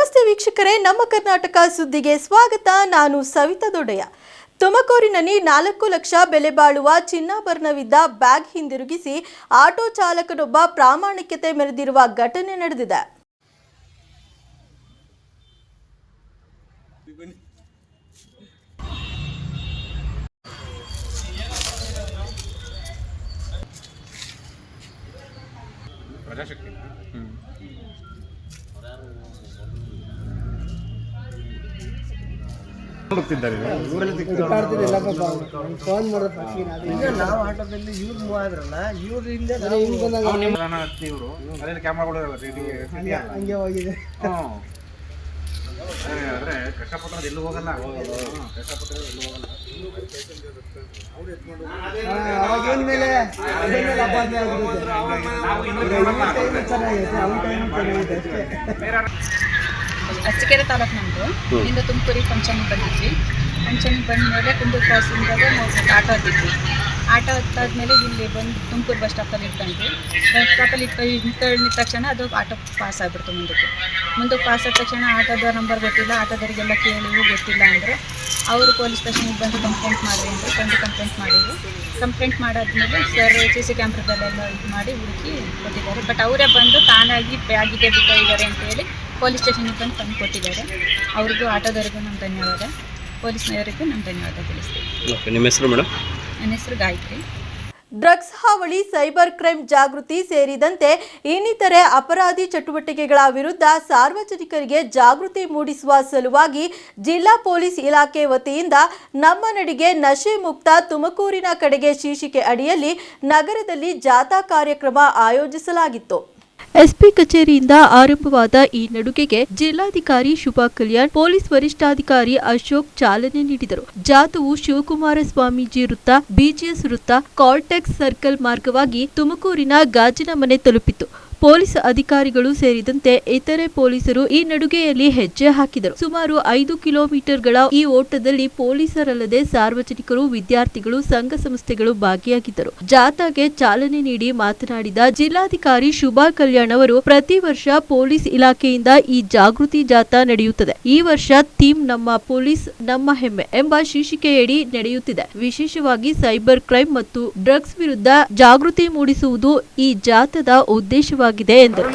ನಮಸ್ತೆ ವೀಕ್ಷಕರೇ, ನಮ್ಮ ಕರ್ನಾಟಕ ಸುದ್ದಿಗೆ ಸ್ವಾಗತ. ನಾನು ಸವಿತಾ ದೊಡ್ಡಯ್ಯ. ತುಮಕೂರಿನಲ್ಲಿ ನಾಲ್ಕು ಲಕ್ಷ ಬೆಲೆ ಬಾಳುವ ಚಿನ್ನಾಭರಣವಿದ್ದ ಬ್ಯಾಗ್ ಹಿಂದಿರುಗಿಸಿ ಆಟೋ ಚಾಲಕನೊಬ್ಬ ಪ್ರಾಮಾಣಿಕತೆ ಮೆರೆದಿರುವ ಘಟನೆ ನಡೆದಿದೆ. ಪ್ರಜಾಶಕ್ತಿ. ಈಗ ನಾವು ಆಟೋದಲ್ಲಿ ಇವ್ರು ಇವ್ರಿಂದ ಕ್ಯಾಮ್ರಾಗಳು ಹಂಗೆ ಹೋಗಿದೆ. ಆದ್ರೆ ಕಷ್ಟಪಟ್ಟರೆ ಎಲ್ಲೂ ಹೋಗಲ್ಲ. ಹ್ಮ್, ಕಷ್ಟಪಟ್ಟರೆ ಎಲ್ಲೂ ಹೋಗಲ್ಲ. ಅವಾಗ ಏನ್ ಮೇಲೆ? ಅದ್ರ ಮೇಲೆ ಅಪಾರ್ನೆ ಆಗ್ಬಿಡುತ್ತೆ. ನಾವು ಇನ್ನೂ ಈಗ ನೋಡಲ್ಲ. ಇವ್ರ ಟೈಮು ಚೆನ್ನಾಗೈತೆ ಅವ್ರ ಟೈಮು ಚೆನ್ನಾಗೈತೆ ಅಷ್ಟೇ ಅರಸೀಕೆರೆ ತಾಲೂಕು ನಮ್ಮದು ಇಂದ ತುಮಕೂರಿಗೆ ಫಂಕ್ಷನ್ಗೆ ಬಂದಿದ್ವಿ ಫಂಕ್ಷನ್ಗೆ ಬಂದಮೇಲೆ ಕುಂದೂರು ಕ್ರಾಸಿಂದಾಗ ಮೂರು ಆಟೋ ಹತ್ತಿದ್ವಿ. ಆಟೋ ಹತ್ತಾದ್ಮೇಲೆ ಇಲ್ಲಿ ಬಂದು ತುಮಕೂರು ಬಸ್ ಸ್ಟಾಪಲ್ಲಿ ಇಟ್ಕೊಂಡ್ವಿ. ಬಸ್ ಸ್ಟಾಪಲ್ಲಿ ನಿಂತ ತಕ್ಷಣ ಅದು ಆಟೋ ಪಾಸ್ ಆಗ್ಬಿಡ್ತು ಮುಂದಕ್ಕೆ. ಮುಂದಕ್ಕೆ ಪಾಸ್ ಆದ ತಕ್ಷಣ ಆಟೋದ ನಂಬರ್ ಗೊತ್ತಿಲ್ಲ. ಆಟೋದವರಿಗೆಲ್ಲ ಕೇಳಿವು ಗೊತ್ತಿಲ್ಲ ಅಂದರೆ ಅವರು ಪೊಲೀಸ್ ಸ್ಟೇಷನ್ಗೆ ಬಂದು ಕಂಪ್ಲೇಂಟ್ ಮಾಡಿ ಅಂದರು ಬಂದು ಕಂಪ್ಲೇಂಟ್ ಮಾಡಿದ್ವಿ. ಕಂಪ್ಲೇಂಟ್ ಮಾಡಾದ್ಮೇಲೆ ಸರ್ ಸಿ ಸಿ ಕ್ಯಾಮ್ರದಲ್ಲೆಲ್ಲ ಇದು ಮಾಡಿ ಹುಡುಕಿ ಕೊಟ್ಟಿದ್ದಾರೆ. ಬಟ್ ಅವರೇ ಬಂದು ತಾನಾಗಿ ಬ್ಯಾಗಿಗೆ ಬಿಟ್ಟಿದ್ದಾರೆ ಅಂತೇಳಿ ಪೊಲೀಸ್ ಸ್ಟೇಷನ್ಗೆ ಬಂದು ತಂದು ಕೊಟ್ಟಿದ್ದಾರೆ. ಅವ್ರಿಗೂ ಆಟೋದವರಿಗೂ ನಮ್ಮ ಧನ್ಯವಾದ. ಪೊಲೀಸ್ನವರಿಗೂ ಧನ್ಯವಾದ ತಿಳಿಸ್ತೀವಿ ನಿಮ್ಮ ಹೆಸರು ಮೇಡಮ್? ನನ್ನ ಹೆಸರು ಗಾಯತ್ರಿ. ಡ್ರಗ್ಸ್ ಹಾವಳಿ ಸೈಬರ್ ಕ್ರೈಮ್ ಜಾಗೃತಿ ಸೇರಿದಂತೆ ಇನ್ನಿತರೆ ಅಪರಾಧಿ ಚಟುವಟಿಕೆಗಳ ವಿರುದ್ಧ ಸಾರ್ವಜನಿಕರಿಗೆ ಜಾಗೃತಿ ಮೂಡಿಸುವ ಸಲುವಾಗಿ ಜಿಲ್ಲಾ ಪೊಲೀಸ್ ಇಲಾಖೆ ವತಿಯಿಂದ ನಮ್ಮ ನಡಿಗೆ ನಶೆ ಮುಕ್ತ ತುಮಕೂರಿನ ಕಡೆಗೆ ಶೀರ್ಷಿಕೆ ಅಡಿಯಲ್ಲಿ ನಗರದಲ್ಲಿ ಜಾಥಾ ಕಾರ್ಯಕ್ರಮ ಆಯೋಜಿಸಲಾಗಿತ್ತು. ಎಸ್ಪಿ ಕಚೇರಿಯಿಂದ ಆರಂಭವಾದ ಈ ನಡುಗೆಗೆ ಜಿಲ್ಲಾಧಿಕಾರಿ ಶುಭಾ ಕಲ್ಯಾಣ್, ಪೊಲೀಸ್ ವರಿಷ್ಠಾಧಿಕಾರಿ ಅಶೋಕ್ ಚಾಲನೆ ನೀಡಿದರು. ಜಾಥವು ಶಿವಕುಮಾರ ಸ್ವಾಮೀಜಿ ವೃತ್ತ, ಬಿಜಿಎಸ್ ವೃತ್ತ ಕಾಲ್ಟೆಕ್ಸ್ ಸರ್ಕಲ್ ಮಾರ್ಗವಾಗಿ ತುಮಕೂರಿನ ಗಾಜಿನ ಮನೆ ತಲುಪಿತು ಪೊಲೀಸ್ ಅಧಿಕಾರಿಗಳು ಸೇರಿದಂತೆ ಇತರೆ ಪೊಲೀಸರು ಈ ನಡುಗೆಯಲ್ಲಿ ಹೆಜ್ಜೆ ಹಾಕಿದರು. ಸುಮಾರು ಐದು ಕಿಲೋಮೀಟರ್ಗಳ ಈ ಓಟದಲ್ಲಿ ಪೊಲೀಸರಲ್ಲದೆ ಸಾರ್ವಜನಿಕರು, ವಿದ್ಯಾರ್ಥಿಗಳು, ಸಂಘ ಸಂಸ್ಥೆಗಳು ಭಾಗಿಯಾಗಿದ್ದರು. ಜಾಥಾಗೆ ಚಾಲನೆ ನೀಡಿ ಮಾತನಾಡಿದ ಜಿಲ್ಲಾಧಿಕಾರಿ ಶುಭಾ ಕಲ್ಯಾಣ್ ಅವರು, ಪ್ರತಿ ವರ್ಷ ಪೊಲೀಸ್ ಇಲಾಖೆಯಿಂದ ಈ ಜಾಗೃತಿ ಜಾಥಾ ನಡೆಯುತ್ತದೆ. ಈ ವರ್ಷ ಥೀಮ್ ನಮ್ಮ ಪೊಲೀಸ್, ನಮ್ಮ ಹೆಮ್ಮೆ ಎಂಬ ಶೀರ್ಷಿಕೆಯಡಿ ನಡೆಯುತ್ತಿದೆ. ವಿಶೇಷವಾಗಿ ಸೈಬರ್ ಕ್ರೈಮ್ ಮತ್ತು ಡ್ರಗ್ಸ್ ವಿರುದ್ಧ ಜಾಗೃತಿ ಮೂಡಿಸುವುದು ಈ ಜಾಥಾದ ಉದ್ದೇಶವಾಗಿದೆ ಎಂದರು.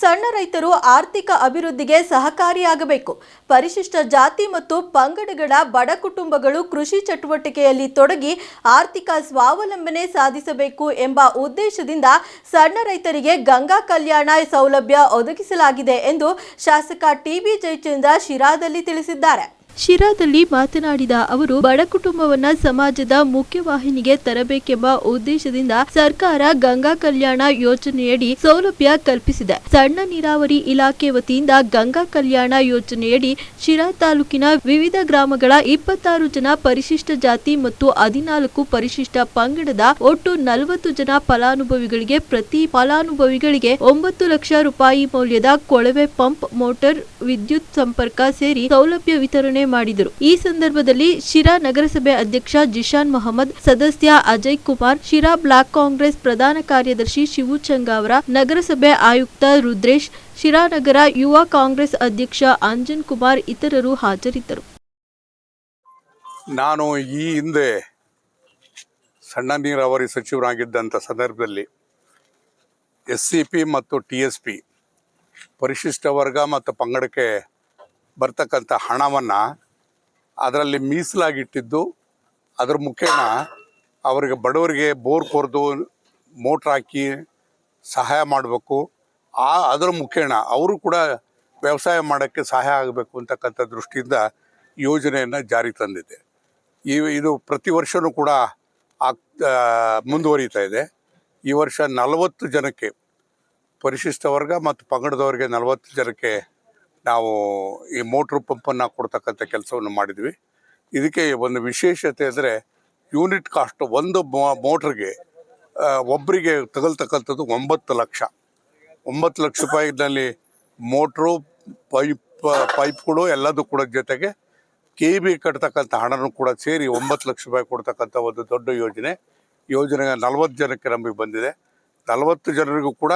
ಸಣ್ಣ ರೈತರು ಆರ್ಥಿಕ ಅಭಿವೃದ್ಧಿಗೆ ಸಹಕಾರಿಯಾಗಬೇಕು. ಪರಿಶಿಷ್ಟ ಜಾತಿ ಮತ್ತು ಪಂಗಡಗಳ ಬಡ ಕುಟುಂಬಗಳು ಕೃಷಿ ಚಟುವಟಿಕೆಯಲ್ಲಿ ತೊಡಗಿ ಆರ್ಥಿಕ ಸ್ವಾವಲಂಬನೆ ಸಾಧಿಸಬೇಕು ಎಂಬ ಉದ್ದೇಶದಿಂದ ಸಣ್ಣ ರೈತರಿಗೆ ಗಂಗಾ ಕಲ್ಯಾಣ ಸೌಲಭ್ಯ ಒದಗಿಸಲಾಗಿದೆ ಎಂದು ಶಾಸಕ ಟಿಬಿ ಜಯಚಂದ್ರ ಶಿರಾದಲ್ಲಿ ತಿಳಿಸಿದ್ದಾರೆ. ಶಿರಾದಲ್ಲಿ ಮಾತನಾಡಿದ ಅವರು, ಬಡ ಕುಟುಂಬವನ್ನ ಸಮಾಜದ ಮುಖ್ಯವಾಹಿನಿಗೆ ತರಬೇಕೆಂಬ ಉದ್ದೇಶದಿಂದ ಸರ್ಕಾರ ಗಂಗಾ ಕಲ್ಯಾಣ ಯೋಜನೆಯಡಿ ಸೌಲಭ್ಯ ಕಲ್ಪಿಸಿದೆ. ಸಣ್ಣ ನೀರಾವರಿ ಇಲಾಖೆ ವತಿಯಿಂದ ಗಂಗಾ ಕಲ್ಯಾಣ ಯೋಜನೆಯಡಿ ಶಿರಾ ತಾಲೂಕಿನ ವಿವಿಧ ಗ್ರಾಮಗಳ ಇಪ್ಪತ್ತಾರು ಜನ ಪರಿಶಿಷ್ಟ ಜಾತಿ ಮತ್ತು ಹದಿನಾಲ್ಕು ಪರಿಶಿಷ್ಟ ಪಂಗಡದ ಒಟ್ಟು ನಲವತ್ತು ಜನ ಫಲಾನುಭವಿಗಳಿಗೆ ಪ್ರತಿ ಫಲಾನುಭವಿಗಳಿಗೆ ಒಂಬತ್ತು ಲಕ್ಷ ರೂಪಾಯಿ ಮೌಲ್ಯದ ಕೊಳವೆ ಪಂಪ್ ಮೋಟಾರ್ ವಿದ್ಯುತ್ ಸಂಪರ್ಕ ಸೇರಿ ಸೌಲಭ್ಯ ವಿತರಣೆ ಮಾಡಿದರು. ಈ ಸಂದರ್ಭದಲ್ಲಿ ಶಿರಾ ನಗರಸಭೆ ಅಧ್ಯಕ್ಷ ಜಿಶಾನ್ ಮೊಹಮ್ಮದ್, ಸದಸ್ಯ ಅಜಯ್ ಕುಮಾರ್, ಶಿರಾ ಬ್ಲಾಕ್ ಕಾಂಗ್ರೆಸ್ ಪ್ರಧಾನ ಕಾರ್ಯದರ್ಶಿ ಶಿವು ಚಂಗಾವರ ನಗರಸಭೆ ಆಯುಕ್ತ ರುದ್ರೇಶ್, ಶಿರಾ ನಗರ ಯುವ ಕಾಂಗ್ರೆಸ್ ಅಧ್ಯಕ್ಷ ಅಂಜನ್ ಕುಮಾರ್ ಇತರರು ಹಾಜರಿದ್ದರು. ನಾನು ಈ ಹಿಂದೆ ಸಣ್ಣ ನೀರಾವರಿ ಸಚಿವರಾಗಿದ್ದಂಥ ಸಂದರ್ಭದಲ್ಲಿ ಎಸ್ ಸಿ ಮತ್ತು ಟಿ ಪರಿಶಿಷ್ಟ ವರ್ಗ ಮತ್ತು ಪಂಗಡಕ್ಕೆ ಬರ್ತಕ್ಕಂಥ ಹಣವನ್ನು ಅದರಲ್ಲಿ ಮೀಸಲಾಗಿಟ್ಟಿದ್ದು, ಅದ್ರ ಮುಖೇನ ಅವರಿಗೆ ಬಡವರಿಗೆ ಬೋರ್ ಕೊರೆದು ಮೋಟ್ರ್ ಹಾಕಿ ಸಹಾಯ ಮಾಡಬೇಕು. ಆ, ಅದರ ಮುಖೇನ ಅವರು ಕೂಡ ವ್ಯವಸಾಯ ಮಾಡೋಕ್ಕೆ ಸಹಾಯ ಆಗಬೇಕು ಅಂತಕ್ಕಂಥ ದೃಷ್ಟಿಯಿಂದ ಯೋಜನೆಯನ್ನು ಜಾರಿ ತಂದಿದೆ. ಈ, ಇದು ಪ್ರತಿ ವರ್ಷವೂ ಕೂಡ ಆಗ್ ಮುಂದುವರಿತಾ ಇದೆ. ಈ ವರ್ಷ ನಲವತ್ತು ಜನಕ್ಕೆ ಪರಿಶಿಷ್ಟ ವರ್ಗ ಮತ್ತು ಪಂಗಡದವರಿಗೆ ನಲವತ್ತು ಜನಕ್ಕೆ ನಾವು ಈ ಮೋಟ್ರ್ ಪಂಪನ್ನು ಕೊಡ್ತಕ್ಕಂಥ ಕೆಲಸವನ್ನು ಮಾಡಿದ್ವಿ. ಇದಕ್ಕೆ ಒಂದು ವಿಶೇಷತೆ ಅಂದರೆ ಯೂನಿಟ್ ಕಾಸ್ಟ್ ಒಂದು ಮೋಟ್ರಿಗೆ ಒಬ್ಬರಿಗೆ ತಗಲ್ತಕ್ಕಂಥದ್ದು ಒಂಬತ್ತು ಲಕ್ಷ. ಒಂಬತ್ತು ಲಕ್ಷ ರೂಪಾಯಿನಲ್ಲಿ ಮೋಟ್ರು, ಪೈಪ್, ಪೈಪ್ಗಳು ಎಲ್ಲದೂ ಕೂಡ ಜೊತೆಗೆ ಕೆ ಬಿ ಕಟ್ತಕ್ಕಂಥ ಹಣನೂ ಕೂಡ ಸೇರಿ ಒಂಬತ್ತು ಲಕ್ಷ ರೂಪಾಯಿ ಕೊಡ್ತಕ್ಕಂಥ ಒಂದು ದೊಡ್ಡ ಯೋಜನೆ. ಯೋಜನೆ ನಲವತ್ತು ಜನಕ್ಕೆ ನಮಗೆ ಬಂದಿದೆ. ನಲವತ್ತು ಜನರಿಗೂ ಕೂಡ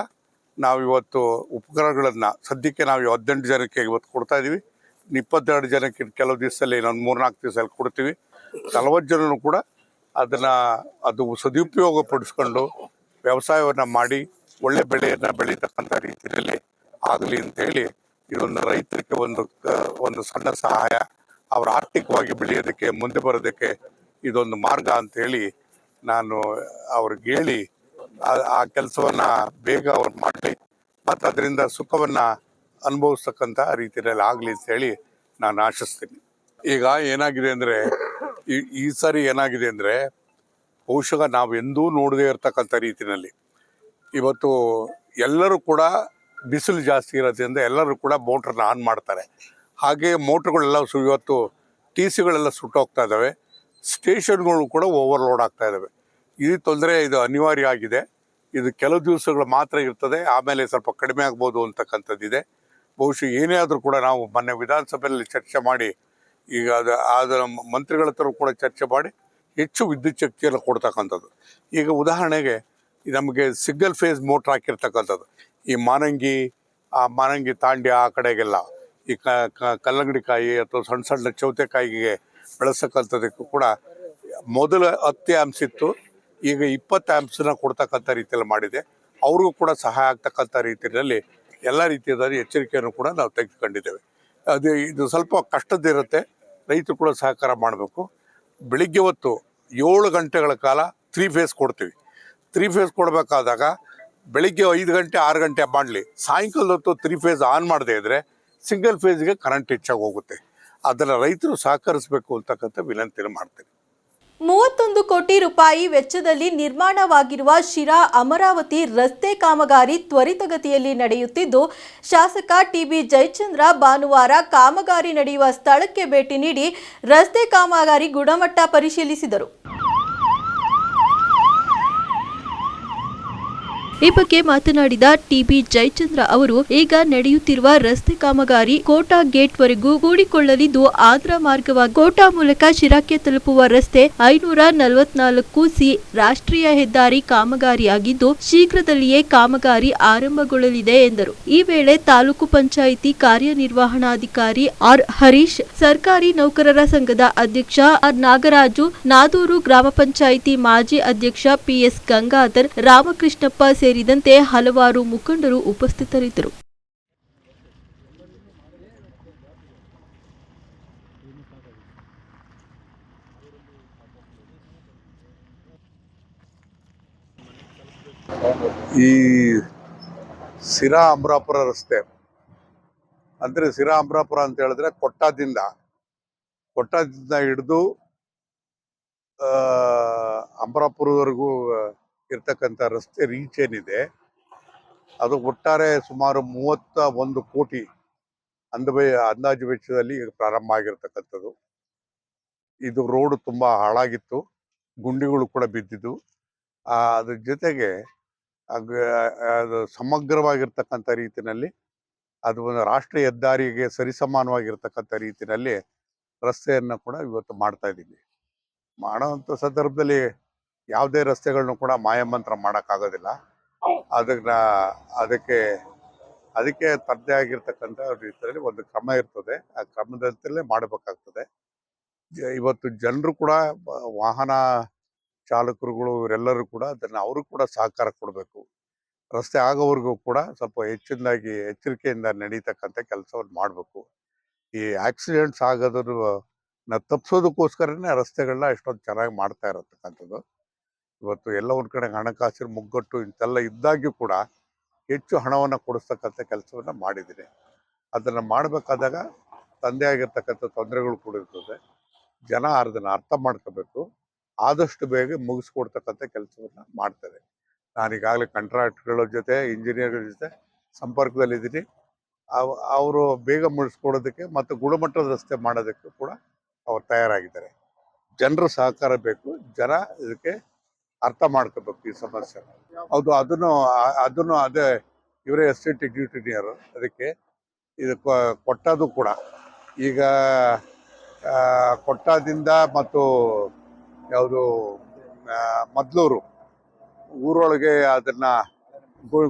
ನಾವು ಇವತ್ತು ಉಪಕರಣಗಳನ್ನು ಸದ್ಯಕ್ಕೆ ನಾವು ಹದಿನೆಂಟು ಜನಕ್ಕೆ ಇವತ್ತು ಕೊಡ್ತಾ ಇದ್ದೀವಿ ಇಪ್ಪತ್ತೆರಡು ಜನಕ್ಕೆ ಕೆಲವು ದಿವಸದಲ್ಲಿ ಇನ್ನೊಂದು ಮೂರ್ನಾಲ್ಕು ದಿವಸದಲ್ಲಿ ಕೊಡ್ತೀವಿ. ನಲವತ್ತು ಜನರು ಕೂಡ ಅದನ್ನು ಅದು ಸದುಪಯೋಗ ಪಡಿಸ್ಕೊಂಡು ವ್ಯವಸಾಯವನ್ನು ಮಾಡಿ ಒಳ್ಳೆ ಬೆಳೆಯನ್ನು ಬೆಳೀತಕ್ಕಂಥ ರೀತಿಯಲ್ಲಿ ಆಗಲಿ ಅಂತೇಳಿ ಇದೊಂದು ರೈತರಿಗೆ ಒಂದು ಒಂದು ಸಣ್ಣ ಸಹಾಯ. ಅವರ ಆರ್ಥಿಕವಾಗಿ ಬೆಳೆಯೋದಕ್ಕೆ, ಮುಂದೆ ಬರೋದಕ್ಕೆ ಇದೊಂದು ಮಾರ್ಗ ಅಂತೇಳಿ ನಾನು ಅವ್ರಿಗೆ ಹೇಳಿ ಆ- ಕೆಲಸವನ್ನ ಬೇಗ ಅವ್ರು ಮಾಡಲಿ. ಮತ್ತು ಅದರಿಂದ ಸುಖವನ್ನ ಅನುಭವಿಸ್ತಕ್ಕಂಥ ರೀತಿಯಲ್ಲಿ ಆಗಲಿ ಅಂತ ಹೇಳಿ ನಾನು ಆಶಿಸ್ತೀನಿ. ಈಗ ಏನಾಗಿದೆ ಅಂದರೆ, ಈ ಈ ಸಾರಿ ಏನಾಗಿದೆ ಅಂದರೆ ಬಹುಶಃ ನಾವು ಎಂದೂ ನೋಡದೇ ಇರತಕ್ಕಂಥ ರೀತಿಯಲ್ಲಿ ಇವತ್ತು ಎಲ್ಲರೂ ಕೂಡ ಬಿಸಿಲು ಜಾಸ್ತಿ ಇರೋದ್ರಿಂದ ಎಲ್ಲರೂ ಕೂಡ ಮೋಟ್ರನ್ನ ಆನ್ ಮಾಡ್ತಾರೆ. ಹಾಗೆ ಮೋಟ್ರ್ಗಳೆಲ್ಲ ಸು, ಇವತ್ತು ಟಿ ಸಿಗಳೆಲ್ಲ ಸುಟ್ಟೋಗ್ತಾ ಇದ್ದಾವೆ ಸ್ಟೇಷನ್ಗಳು ಕೂಡ ಓವರ್ಲೋಡ್ ಆಗ್ತಾ ಇದ್ದಾವೆ ಈ ತೊಂದರೆ ಇದು ಅನಿವಾರ್ಯ ಆಗಿದೆ. ಇದು ಕೆಲವು ದಿವಸಗಳು ಮಾತ್ರ ಇರ್ತದೆ. ಆಮೇಲೆ ಸ್ವಲ್ಪ ಕಡಿಮೆ ಆಗ್ಬೋದು ಅಂತಕ್ಕಂಥದ್ದಿದೆ. ಬಹುಶಃ ಏನೇ ಆದರೂ ಕೂಡ ನಾವು ಮೊನ್ನೆ ವಿಧಾನಸಭೆಯಲ್ಲಿ ಚರ್ಚೆ ಮಾಡಿ, ಈಗ ಅದು ಅದರ ಮಂತ್ರಿಗಳ ಹತ್ರ ಕೂಡ ಚರ್ಚೆ ಮಾಡಿ ಹೆಚ್ಚು ವಿದ್ಯುತ್ ಶಕ್ತಿಯನ್ನು ಕೊಡ್ತಕ್ಕಂಥದ್ದು. ಈಗ ಉದಾಹರಣೆಗೆ ನಮಗೆ ಸಿಂಗಲ್ ಫೇಸ್ ಮೋಟ್ರ್ ಹಾಕಿರ್ತಕ್ಕಂಥದ್ದು. ಈ ಮಾನಂಗಿ, ಆ ಮಾನಂಗಿ ತಾಂಡ್ಯ ಆ ಕಡೆಗೆಲ್ಲ, ಈ ಕಲ್ಲಂಗಡಿಕಾಯಿ ಕ- ಕಲ್ಲಂಗಡಿ ಕಾಯಿ ಅಥವಾ ಸಣ್ಣ ಸಣ್ಣ ಚೌತೆಕಾಯಿಗೆ ಬೆಳೆಸಕ್ಕಂಥದ್ದಕ್ಕೂ ಕೂಡ ಮೊದಲು ಅತ್ಯ ಅಂಶಿತ್ತು ಈಗ ಇಪ್ಪತ್ತು ಆ್ಯಮ್ಸನ್ನ ಕೊಡ್ತಕ್ಕಂಥ ರೀತಿಯಲ್ಲಿ ಮಾಡಿದೆ. ಅವ್ರಿಗೂ ಕೂಡ ಸಹಾಯ ಆಗ್ತಕ್ಕಂಥ ರೀತಿಯಲ್ಲಿ ಎಲ್ಲ ರೀತಿಯಾದ ಎಚ್ಚರಿಕೆಯನ್ನು ಕೂಡ ನಾವು ತೆಗೆದುಕೊಂಡಿದ್ದೇವೆ. ಅದು ಇದು ಸ್ವಲ್ಪ ಕಷ್ಟದಿರುತ್ತೆ ರೈತರು ಕೂಡ ಸಹಕಾರ ಮಾಡಬೇಕು. ಬೆಳಿಗ್ಗೆ ಹೊತ್ತು ಏಳು ಗಂಟೆಗಳ ಕಾಲ ತ್ರೀ ಫೇಸ್ ಕೊಡ್ತೀವಿ. ತ್ರೀ ಫೇಸ್ ಕೊಡಬೇಕಾದಾಗ ಬೆಳಿಗ್ಗೆ ಐದು ಗಂಟೆ, ಆರು ಗಂಟೆ ಮಾಡಲಿ. ಸಾಯಂಕಾಲದ ಹೊತ್ತು ತ್ರೀ ಫೇಸ್ ಆನ್ ಮಾಡದೇ ಇದ್ದರೆ ಸಿಂಗಲ್ ಫೇಸ್ಗೆ ಕರೆಂಟ್ ಹೆಚ್ಚಾಗಿ ಹೋಗುತ್ತೆ. ಅದನ್ನು ರೈತರು ಸಹಕರಿಸಬೇಕು ಅಂತಕ್ಕಂಥ ವಿನಂತಿಯನ್ನು ಮಾಡ್ತೀನಿ. ಮೂವತ್ತೊಂದು ಕೋಟಿ ರೂಪಾಯಿ ವೆಚ್ಚದಲ್ಲಿ ನಿರ್ಮಾಣವಾಗಿರುವ ಶಿರಾ ಅಮರಾವತಿ ರಸ್ತೆ ಕಾಮಗಾರಿ ತ್ವರಿತಗತಿಯಲ್ಲಿ ನಡೆಯುತ್ತಿದ್ದು, ಶಾಸಕ ಟಿಬಿ ಜಯಚಂದ್ರ ಭಾನುವಾರ ಕಾಮಗಾರಿ ನಡೆಯುವ ಸ್ಥಳಕ್ಕೆ ಭೇಟಿ ನೀಡಿ ರಸ್ತೆ ಕಾಮಗಾರಿ ಗುಣಮಟ್ಟ ಪರಿಶೀಲಿಸಿದರು. ಈ ಬಗ್ಗೆ ಮಾತನಾಡಿದ ಟಿಬಿ ಜಯಚಂದ್ರ ಅವರು, ಈಗ ನಡೆಯುತ್ತಿರುವ ರಸ್ತೆ ಕಾಮಗಾರಿ ಕೋಟಾ ಗೇಟ್ ವರೆಗೂ ಕೂಡಿಕೊಳ್ಳಲಿದ್ದು ಆಂಧ್ರ ಮಾರ್ಗವಾಗಿ ಕೋಟಾ ಮೂಲಕ ಶಿರಾಕ್ಕೆ ತಲುಪುವ ರಸ್ತೆ ಐನೂರ ನಲವತ್ನಾಲ್ಕು ಸಿ ರಾಷ್ಟ್ರೀಯ ಹೆದ್ದಾರಿ ಕಾಮಗಾರಿಯಾಗಿದ್ದು, ಶೀಘ್ರದಲ್ಲಿಯೇ ಕಾಮಗಾರಿ ಆರಂಭಗೊಳ್ಳಲಿದೆ ಎಂದರು. ಈ ವೇಳೆ ತಾಲೂಕು ಪಂಚಾಯಿತಿ ಕಾರ್ಯನಿರ್ವಹಣಾಧಿಕಾರಿ ಆರ್ ಹರೀಶ್, ಸರ್ಕಾರಿ ನೌಕರರ ಸಂಘದ ಅಧ್ಯಕ್ಷ ಆರ್ ನಾಗರಾಜು, ನಾದೂರು ಗ್ರಾಮ ಪಂಚಾಯಿತಿ ಮಾಜಿ ಅಧ್ಯಕ್ಷ ಪಿಎಸ್ ಗಂಗಾಧರ್, ರಾಮಕೃಷ್ಣಪ್ಪ ಸೇರಿದಂತೆ ಹಲವಾರು ಮುಖಂಡರು ಉಪಸ್ಥಿತರಿದ್ದರು. ಈ ಸಿರಾ ಅಮರಾಪುರ ರಸ್ತೆ, ಅಂದ್ರೆ ಸಿರಾ ಅಮರಾಪುರ ಅಂತ ಹೇಳಿದ್ರೆ ಕೊಟ್ಟಾದಿಂದ ಕೊಟ್ಟಾದಿಂದ ಹಿಡಿದು ಅಮರಾಪುರದವರೆಗೂ ಇರ್ತಕ್ಕಂಥ ರಸ್ತೆ ರೀಚ್ ಏನಿದೆ, ಅದು ಒಟ್ಟಾರೆ ಸುಮಾರು ಮೂವತ್ತ ಒಂದು ಕೋಟಿ ಅಂದವೇ ಅಂದಾಜು ವೆಚ್ಚದಲ್ಲಿ ಪ್ರಾರಂಭ ಆಗಿರ್ತಕ್ಕಂಥದ್ದು. ಇದು ರೋಡ್ ತುಂಬ ಹಾಳಾಗಿತ್ತು, ಗುಂಡಿಗಳು ಕೂಡ ಬಿದ್ದಿದ್ದು. ಅದ್ರ ಜೊತೆಗೆ ಅದು ಸಮಗ್ರವಾಗಿರ್ತಕ್ಕಂಥ ರೀತಿಯಲ್ಲಿ ಅದು ಒಂದು ರಾಷ್ಟ್ರೀಯ ಹೆದ್ದಾರಿಗೆ ಸರಿಸಮಾನವಾಗಿರ್ತಕ್ಕಂಥ ರೀತಿಯಲ್ಲಿ ರಸ್ತೆಯನ್ನು ಕೂಡ ಇವತ್ತು ಮಾಡ್ತಾ ಇದ್ದೀವಿ. ಮಾಡೋವಂಥ ಸಂದರ್ಭದಲ್ಲಿ ಯಾವುದೇ ರಸ್ತೆಗಳನ್ನು ಕೂಡ ಮಾಯಮಂತ್ರ ಮಾಡೋಕ್ಕಾಗೋದಿಲ್ಲ. ಅದನ್ನ, ಅದಕ್ಕೆ ಅದಕ್ಕೆ ತದ್ದೇ ಆಗಿರ್ತಕ್ಕಂಥ ರೀತಿಯಲ್ಲಿ ಒಂದು ಕ್ರಮ ಇರ್ತದೆ. ಆ ಕ್ರಮದಂತೆಯೇ ಮಾಡಬೇಕಾಗ್ತದೆ. ಇವತ್ತು ಜನರು ಕೂಡ, ವಾಹನ ಚಾಲಕರುಗಳು ಇವರೆಲ್ಲರೂ ಕೂಡ ಅದನ್ನು ಅವರು ಕೂಡ ಸಹಕಾರ ಕೊಡಬೇಕು. ರಸ್ತೆ ಆಗೋವರೆಗೂ ಕೂಡ ಸ್ವಲ್ಪ ಹೆಚ್ಚಿನದಾಗಿ ಎಚ್ಚರಿಕೆಯಿಂದ ನಡೀತಕ್ಕಂಥ ಕೆಲಸವನ್ನು ಮಾಡಬೇಕು. ಈ ಆಕ್ಸಿಡೆಂಟ್ಸ್ನ ತಪ್ಪಿಸೋದಕ್ಕೋಸ್ಕರನೇ ರಸ್ತೆಗಳನ್ನ ಎಷ್ಟೊಂದು ಚೆನ್ನಾಗಿ ಮಾಡ್ತಾ ಇರತಕ್ಕಂಥದ್ದು. ಇವತ್ತು ಎಲ್ಲ ಒಂದು ಕಡೆ ಹಣಕಾಸಿನ ಮುಗ್ಗಟ್ಟು ಇಂತೆಲ್ಲ ಇದ್ದಾಗ್ಯೂ ಕೂಡ ಹೆಚ್ಚು ಹಣವನ್ನು ಕೊಡಿಸ್ತಕ್ಕಂಥ ಕೆಲಸವನ್ನು ಮಾಡಿದ್ದೀನಿ. ಅದನ್ನು ಮಾಡಬೇಕಾದಾಗ ತಂದೆ ಆಗಿರ್ತಕ್ಕಂಥ ತೊಂದರೆಗಳು ಕೂಡ ಇರ್ತದೆ. ಜನ ಅದನ್ನು ಅರ್ಥ ಮಾಡ್ಕೋಬೇಕು. ಆದಷ್ಟು ಬೇಗ ಮುಗಿಸ್ಕೊಡ್ತಕ್ಕಂಥ ಕೆಲಸವನ್ನ ಮಾಡ್ತಾರೆ. ನಾನು ಈಗಾಗಲೇ ಕಾಂಟ್ರಾಕ್ಟ್ಗಳ ಜೊತೆ, ಇಂಜಿನಿಯರ್ಗಳ ಜೊತೆ ಸಂಪರ್ಕದಲ್ಲಿದ್ದೀನಿ. ಅವರು ಬೇಗ ಮುಗಿಸ್ಕೊಡೋದಕ್ಕೆ ಮತ್ತು ಗುಣಮಟ್ಟದ ರಸ್ತೆ ಮಾಡೋದಕ್ಕೂ ಕೂಡ ಅವ್ರು ತಯಾರಾಗಿದ್ದಾರೆ. ಜನರ ಸಹಕಾರ ಬೇಕು. ಜನ ಇದಕ್ಕೆ ಅರ್ಥ ಮಾಡ್ಕೋಬೇಕು ಈ ಸಮಸ್ಯೆ. ಹೌದು, ಅದನ್ನು ಅದನ್ನು ಅದೇ ಇವರೇ ಎಸ್ಟೇಟ್ ಎಕ್ಸಿಕ್ಯೂಟಿವ್ ಅದಕ್ಕೆ ಇದು ಕೊಟ್ಟದು ಕೂಡ. ಈಗ ಕೊಟ್ಟದಿಂದ ಮತ್ತು ಯಾವುದು ಮದ್ಲೂರು ಊರೊಳಗೆ ಅದನ್ನ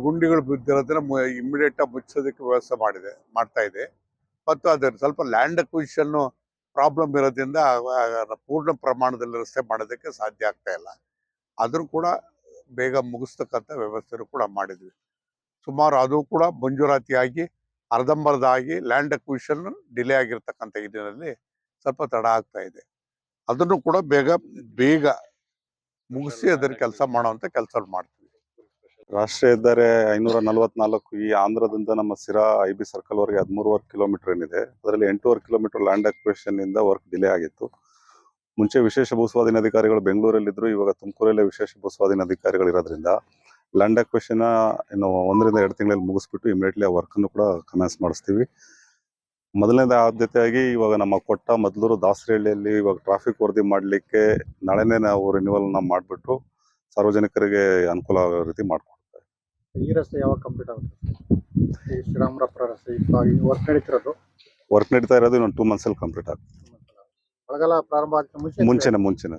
ಗುಂಡಿಗಳು ಬಿದ್ದಿರೋದನ್ನ ಇಮಿಡಿಯೇಟ್ ಆಗಿ ಮುಚ್ಚೋದಕ್ಕೆ ವ್ಯವಸ್ಥೆ ಮಾಡಿದೆ, ಮಾಡ್ತಾ ಇದೆ. ಮತ್ತು ಅದರ ಸ್ವಲ್ಪ ಲ್ಯಾಂಡ್ ಅಕ್ವಿಷನ್ನು ಪ್ರಾಬ್ಲಮ್ ಇರೋದ್ರಿಂದ ಪೂರ್ಣ ಪ್ರಮಾಣದಲ್ಲಿ ರಸ್ತೆ ಮಾಡೋದಕ್ಕೆ ಸಾಧ್ಯ ಆಗ್ತಾ ಇಲ್ಲ. ಆದರೂ ಕೂಡ ಬೇಗ ಮುಗಿಸ್ತಕ್ಕಂಥ ವ್ಯವಸ್ಥೆನೂ ಕೂಡ ಮಾಡಿದ್ವಿ. ಸುಮಾರು ಅದು ಕೂಡ ಮಂಜೂರಾತಿಯಾಗಿ ಅರ್ಧಂಬರ್ಧ ಆಗಿ ಲ್ಯಾಂಡ್ ಅಕ್ವಿಷನ್ ಡಿಲೇ ಆಗಿರ್ತಕ್ಕಂಥ ಇದರಲ್ಲಿ ಸ್ವಲ್ಪ ತಡ ಆಗ್ತಾ ಇದೆ. ಅದನ್ನು ಕೂಡ ಬೇಗ ಬೇಗ ಮುಗಿಸಿ ಅದರ ಕೆಲಸ ಮಾಡುವಂಥ ಕೆಲಸ ಮಾಡ್ತೀವಿ. ರಾಷ್ಟ್ರೀಯ ಹೆದ್ದಾರಿ ಐನೂರ ನಲವತ್ನಾಲ್ಕು ಈ ಆಂಧ್ರದಿಂದ ನಮ್ಮ ಸಿರಾ ಐ ಬಿ ಸರ್ಕಲ್ವರೆಗೆ ಹದಿಮೂರುವರೆ ಕಿಲೋಮೀಟರ್ ಏನಿದೆ. ಅದರಲ್ಲಿ ಎಂಟೂವರೆ ಕಿಲೋಮೀಟರ್ ಲ್ಯಾಂಡ್ ಅಕ್ವೇಷನ್ನಿಂದ ವರ್ಕ್ ಡಿಲೇ ಆಗಿತ್ತು. ಮುಂಚೆ ವಿಶೇಷ ಭೂಸ್ವಾಧೀನ ಅಧಿಕಾರಿಗಳು ಬೆಂಗಳೂರಲ್ಲಿದ್ದರು ಇವಾಗ ತುಮಕೂರಲ್ಲೇ ವಿಶೇಷ ಭೂಸ್ವಾಧೀನ ಅಧಿಕಾರಿಗಳು ಇರೋದ್ರಿಂದ ಲ್ಯಾಂಡ್ ಅಕ್ವೇಷನ್ ಇನ್ನು ಒಂದರಿಂದ ಎರಡು ತಿಂಗಳಲ್ಲಿ ಮುಗಿಸ್ಬಿಟ್ಟು ಇಮಿಡಿಯೇಟ್ಲಿ ಆ ವರ್ಕನ್ನು ಕೂಡ ಕಮೆನ್ಸ್ ಮಾಡಿಸ್ತೀವಿ. ಮೊದಲನೇದ ಆದ್ಯತೆಯಾಗಿ ಇವಾಗ ನಮ್ಮ ಕೊಟ್ಟ ಮೊದಲೂರು ದಾಸರಹಳ್ಳಿಯಲ್ಲಿ ಇವಾಗ ಟ್ರಾಫಿಕ್ ವರದಿ ಮಾಡಲಿಕ್ಕೆ ನಾಳೆನೇ ನಾವು ರಿನ್ಯೂವಲ್ನ ಮಾಡಿಬಿಟ್ಟು ಸಾರ್ವಜನಿಕರಿಗೆ ಅನುಕೂಲ ಆಗೋ ರೀತಿ ಮಾಡಿಕೊಡ್ತೇವೆ ಈ ರಸ್ತೆ ಯಾವಾಗ ಕಂಪ್ಲೀಟ್ ಆಗುತ್ತೆ? ಶ್ರೀರಾಮರಪ್ಪ ರಸ್ತೆ ವರ್ಕ್ ನಡೀತಿರೋದು? ವರ್ಕ್ ನಡೀತಾ ಇರೋದು ಇನ್ನೊಂದು ಟೂ ಮಂತ್ಸಲ್ಲಿ ಕಂಪ್ಲೀಟ್ ಆಗುತ್ತೆ. ಪ್ರಾರಂಭ ಮುಂಚೆ ಮುಂಚೆನೆ ಮುಂಚೆನೆ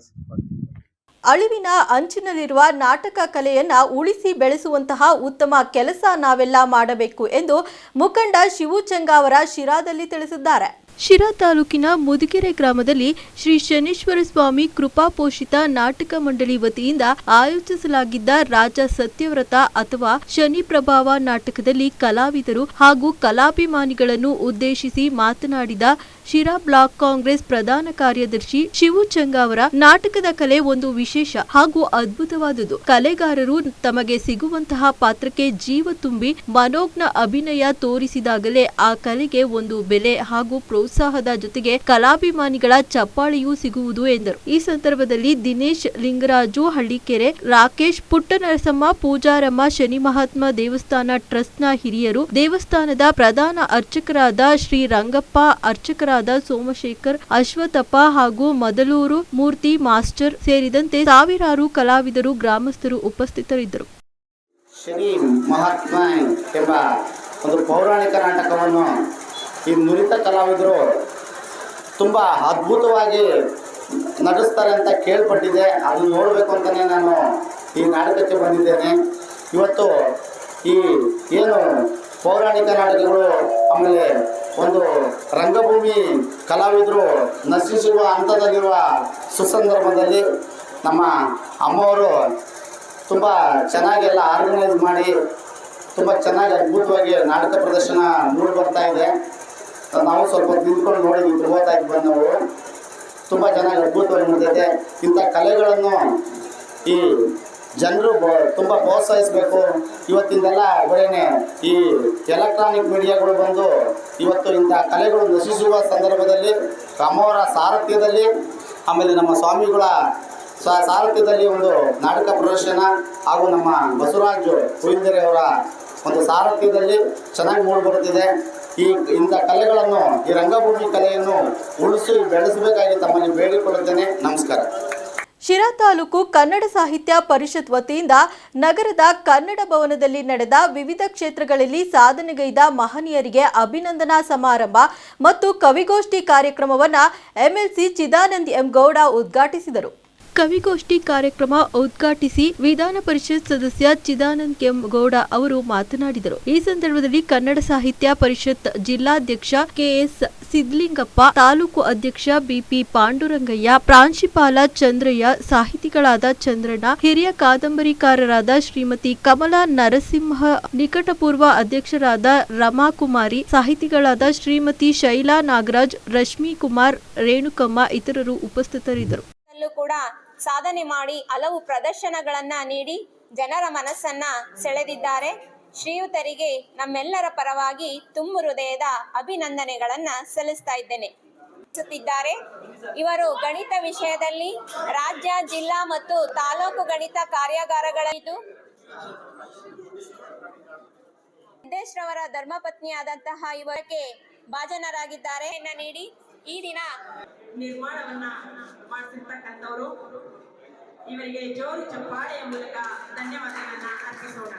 ಅಳಿವಿನ ಅಂಚಿನಲ್ಲಿರುವ ನಾಟಕ ಕಲೆಯನ್ನ ಉಳಿಸಿ ಬೆಳೆಸುವಂತಹ ಉತ್ತಮ ಕೆಲಸ ನಾವೆಲ್ಲ ಮಾಡಬೇಕು ಎಂದು ಮುಖಂಡ ಶಿವು ಚಂಗಾವರ ಶಿರಾದಲ್ಲಿ ತಿಳಿಸಿದ್ದಾರೆ. ಶಿರಾ ತಾಲೂಕಿನ ಮುದುಗೆರೆ ಗ್ರಾಮದಲ್ಲಿ ಶ್ರೀ ಶನೀಶ್ವರ ಸ್ವಾಮಿ ಕೃಪಾಪೋಷಿತ ನಾಟಕ ಮಂಡಳಿ ವತಿಯಿಂದ ಆಯೋಜಿಸಲಾಗಿದ್ದ ರಾಜ ಸತ್ಯವ್ರತ ಅಥವಾ ಶನಿ ಪ್ರಭಾವ ನಾಟಕದಲ್ಲಿ ಕಲಾವಿದರು ಹಾಗೂ ಕಲಾಭಿಮಾನಿಗಳನ್ನು ಉದ್ದೇಶಿಸಿ ಮಾತನಾಡಿದ ಶಿರಾ ಬ್ಲಾಕ್ ಕಾಂಗ್ರೆಸ್ ಪ್ರಧಾನ ಕಾರ್ಯದರ್ಶಿ ಶಿವು ಚಂಗಾವರ ನಾಟಕದ ಕಲೆ ಒಂದು ವಿಶೇಷ ಹಾಗೂ ಅದ್ಭುತವಾದುದು. ಕಲೆಗಾರರು ತಮಗೆ ಸಿಗುವಂತಹ ಪಾತ್ರಕ್ಕೆ ಜೀವ ತುಂಬಿ ಮನೋಜ್ಞ ಅಭಿನಯ ತೋರಿಸಿದಾಗಲೇ ಆ ಕಲೆಗೆ ಒಂದು ಬೆಲೆ ಹಾಗೂ ಪ್ರೋತ್ಸಾಹದ ಜೊತೆಗೆ ಕಲಾಭಿಮಾನಿಗಳ ಚಪ್ಪಾಳೆಯೂ ಸಿಗುವುದು ಎಂದರು. ಈ ಸಂದರ್ಭದಲ್ಲಿ ದಿನೇಶ್ ಲಿಂಗರಾಜು ಹಳ್ಳಿಕೆರೆ, ರಾಕೇಶ್ ಪುಟ್ಟನರಸಮ್ಮ, ಪೂಜಾರಮ್ಮ, ಶನಿ ಮಹಾತ್ಮ ದೇವಸ್ಥಾನ ಟ್ರಸ್ಟ್ನ ಹಿರಿಯರು ದೇವಸ್ಥಾನದ ಪ್ರಧಾನ ಅರ್ಚಕರಾದ ಶ್ರೀ ರಂಗಪ್ಪ ಅರ್ಚಕರಾದ ಸೋಮಶೇಖರ್, ಅಶ್ವಥಪ್ಪ ಹಾಗೂ ಮದಲೂರು ಮೂರ್ತಿ ಮಾಸ್ಟರ್ ಸೇರಿದಂತೆ ಸಾವಿರಾರು ಕಲಾವಿದರು, ಗ್ರಾಮಸ್ಥರು ಉಪಸ್ಥಿತರಿದ್ದರು. ಶನಿ ಮಹಾತ್ಮ ಎಂಬ ಒಂದು ಪೌರಾಣಿಕ ನಾಟಕವನ್ನು ಈ ನುರಿತ ಕಲಾವಿದರು ತುಂಬ ಅದ್ಭುತವಾಗಿ ನಡೆಸ್ತಾರೆ ಅಂತ ಕೇಳ್ಪಟ್ಟಿದೆ. ಅದನ್ನು ನೋಡಬೇಕು ಅಂತಲೇ ನಾನು ಈ ನಾಟಕಕ್ಕೆ ಬಂದಿದ್ದೇನೆ. ಇವತ್ತು ಈ ಏನು ಪೌರಾಣಿಕ ನಾಟಕಗಳು, ಆಮೇಲೆ ಒಂದು ರಂಗಭೂಮಿ ಕಲಾವಿದರು ನಶಿಸುವ ಹಂತದಲ್ಲಿರುವ ಸುಸಂದರ್ಭದಲ್ಲಿ ನಮ್ಮ ಅಮ್ಮವರು ತುಂಬ ಚೆನ್ನಾಗೆಲ್ಲ ಆರ್ಗನೈಸ್ ಮಾಡಿ, ತುಂಬ ಚೆನ್ನಾಗಿ ಅದ್ಭುತವಾಗಿ ನಾಟಕ ಪ್ರದರ್ಶನ ಮೂಡಿ ಬರ್ತಾ ಇದೆ. ನಾವು ಸ್ವಲ್ಪ ನಿಂತ್ಕೊಂಡು ನೋಡಿದ್ವಿ ಬೃಹತ್ತಾಗಿ ಬಂದು ನಾವು ತುಂಬ ಚೆನ್ನಾಗಿ ಅದ್ಭುತವಾಗಿ ನೋಡ್ತೈತೆ ಇಂಥ ಕಲೆಗಳನ್ನು ಈ ಜನರು ತುಂಬ ಪ್ರೋತ್ಸಾಹಿಸಬೇಕು. ಇವತ್ತಿಂದೆಲ್ಲ ಬರೀನೆ ಈ ಎಲೆಕ್ಟ್ರಾನಿಕ್ ಮೀಡಿಯಾಗಳು ಬಂದು ಇವತ್ತು ಇಂಥ ಕಲೆಗಳು ನಶಿಸುವ ಸಂದರ್ಭದಲ್ಲಿ ಅಮ್ಮವರ ಸಾರಥ್ಯದಲ್ಲಿ, ಆಮೇಲೆ ನಮ್ಮ ಸ್ವಾಮಿಗಳ ಸ ಸಾರಥ್ಯದಲ್ಲಿ ಒಂದು ನಾಟಕ ಪ್ರದರ್ಶನ ಹಾಗೂ ನಮ್ಮ ಬಸವರಾಜು ಅವರ ಒಂದು ಸಾರಥ್ಯದಲ್ಲಿ ಚೆನ್ನಾಗಿ ಮೂಡಿಬರುತ್ತಿದೆ ಈ ಇಂಥ ಕಲೆಗಳನ್ನು, ಈ ರಂಗಭೂಮಿ ಕಲೆಯನ್ನು ಉಳಿಸಿ ಬೆಳೆಸಬೇಕಾಗಿ ತಮ್ಮಲ್ಲಿ ಬೇಡಿಕೊಳ್ಳುತ್ತೇನೆ. ನಮಸ್ಕಾರ. ಶಿರಾ ತಾಲೂಕು ಕನ್ನಡ ಸಾಹಿತ್ಯ ಪರಿಷತ್ ವತಿಯಿಂದ ನಗರದ ಕನ್ನಡ ಭವನದಲ್ಲಿ ನಡೆದ ವಿವಿಧ ಕ್ಷೇತ್ರಗಳಲ್ಲಿ ಸಾಧನೆಗೈದ ಮಹನೀಯರಿಗೆ ಅಭಿನಂದನಾ ಸಮಾರಂಭ ಮತ್ತು ಕವಿಗೋಷ್ಠಿ ಕಾರ್ಯಕ್ರಮವನ್ನು ಎಂಎಲ್ಸಿ ಚಿದಾನಂದ್ ಎಂ ಗೌಡ ಉದ್ಘಾಟಿಸಿದರು. ಕವಿಗೋಷ್ಠಿ ಕಾರ್ಯಕ್ರಮ ಉದ್ಘಾಟಿಸಿ ವಿಧಾನ ಪರಿಷತ್ ಸದಸ್ಯ ಚಿದಾನಂದ್ ಕೆಂಗೌಡ ಗೌಡ ಅವರು ಮಾತನಾಡಿದರು. ಈ ಸಂದರ್ಭದಲ್ಲಿ ಕನ್ನಡ ಸಾಹಿತ್ಯ ಪರಿಷತ್ ಜಿಲ್ಲಾಧ್ಯಕ್ಷ ಕೆಎಸ್ ಸಿದ್ಲಿಂಗಪ್ಪ, ತಾಲೂಕು ಅಧ್ಯಕ್ಷ ಬಿಪಿ ಪಾಂಡುರಂಗಯ್ಯ, ಪ್ರಾಂಶುಪಾಲ ಚಂದ್ರಯ್ಯ, ಸಾಹಿತಿಗಳಾದ ಚಂದ್ರಣ್ಣ, ಹಿರಿಯ ಕಾದಂಬರಿಕಾರರಾದ ಶ್ರೀಮತಿ ಕಮಲಾ ನರಸಿಂಹ, ನಿಕಟಪೂರ್ವ ಅಧ್ಯಕ್ಷರಾದ ರಮಾಕುಮಾರಿ, ಸಾಹಿತಿಗಳಾದ ಶ್ರೀಮತಿ ಶೈಲಾ ನಾಗರಾಜ್, ರಶ್ಮಿ ಕುಮಾರ್, ರೇಣುಕಮ್ಮ ಇತರರು ಉಪಸ್ಥಿತರಿದ್ದರು. ಕೂಡ ಸಾಧನೆ ಮಾಡಿ ಹಲವು ಪ್ರದರ್ಶನಗಳನ್ನ ನೀಡಿ ಜನರ ಮನಸ್ಸನ್ನ ಸೆಳೆದಿದ್ದಾರೆ. ಶ್ರೀಯುತರಿಗೆ ನಮ್ಮೆಲ್ಲರ ಪರವಾಗಿ ತುಂಬು ಹೃದಯದ ಅಭಿನಂದನೆಗಳನ್ನ ಸಲ್ಲಿಸ್ತಾ ಇದ್ದೇನೆ. ಇವರು ಗಣಿತ ವಿಷಯದಲ್ಲಿ ರಾಜ್ಯ, ಜಿಲ್ಲಾ ಮತ್ತು ತಾಲೂಕು ಗಣಿತ ಕಾರ್ಯಾಗಾರಗಳಿದ್ದು ಸಿದ್ದೇಶ್ರವರ ಧರ್ಮಪತ್ನಿಯಾದಂತಹ ಇವರಿಗೆ ಭಾಜನರಾಗಿದ್ದಾರೆ. ನೀಡಿ ಈ ದಿನ ನಿರ್ಮಾಣವನ್ನ ಮಾಡ್ತಿರ್ತಕ್ಕಂಥವ್ರು. ಇವರಿಗೆ ಜೋರು ಚಪ್ಪಾಳೆಯ ಮೂಲಕ ಧನ್ಯವಾದಗಳನ್ನ ಅರ್ಪಿಸೋಣ.